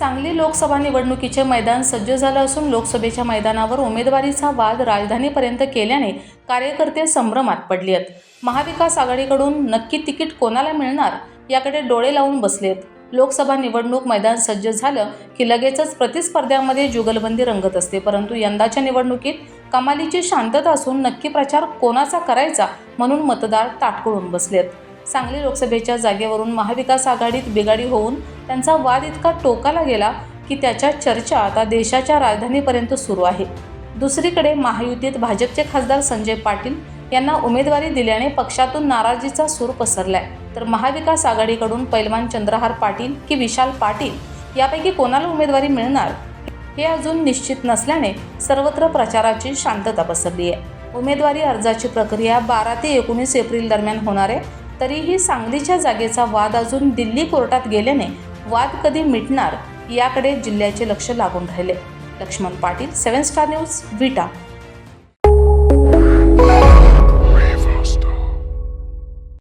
सांगली लोकसभा निवडणुकीचे मैदान सज्ज झालं असून लोकसभेच्या मैदानावर उमेदवारीचा वाद राजधानीपर्यंत केल्याने कार्यकर्ते संभ्रमात पडली आहेत. महाविकास आघाडीकडून नक्की तिकीट कोणाला मिळणार याकडे डोळे लावून बसलेत. लोकसभा निवडणूक मैदान सज्ज झालं की लगेचच प्रतिस्पर्ध्यामध्ये जुगलबंदी रंगत असते. परंतु यंदाच्या निवडणुकीत कमालीची शांतता असून नक्की प्रचार कोणाचा करायचा म्हणून मतदार ताटकळून बसलेत. सांगली लोकसभेच्या जागेवरून महाविकास आघाडीत बिघाडी होऊन त्यांचा वाद इतका टोकाला गेला की त्याच्या चर्चा आता देशाच्या राजधानीपर्यंत सुरू आहे. दुसरीकडे महायुतीत भाजपचे खासदार संजय पाटील यांना उमेदवारी दिल्याने पक्षातून नाराजीचा सूर पसरलाय. तर महाविकास आघाडीकडून पैलवान चंद्रहार पाटील की विशाल पाटील यापैकी कोणाला उमेदवारी मिळणार? हे अजून निश्चित नसल्याने सर्वत्र प्रचाराची शांतता पसरली आहे उमेदवारी अर्जाची प्रक्रिया बारा ते एकोणीस एप्रिल दरम्यान होणार आहे. तरीही सांगलीच्या जागेचा वाद अजून दिल्ली कोर्टात गेल्याने वाद कधी मिटणार याकडे जिल्ह्याचे लक्ष लागून राहिले. Laxman Patil seven star news Vita.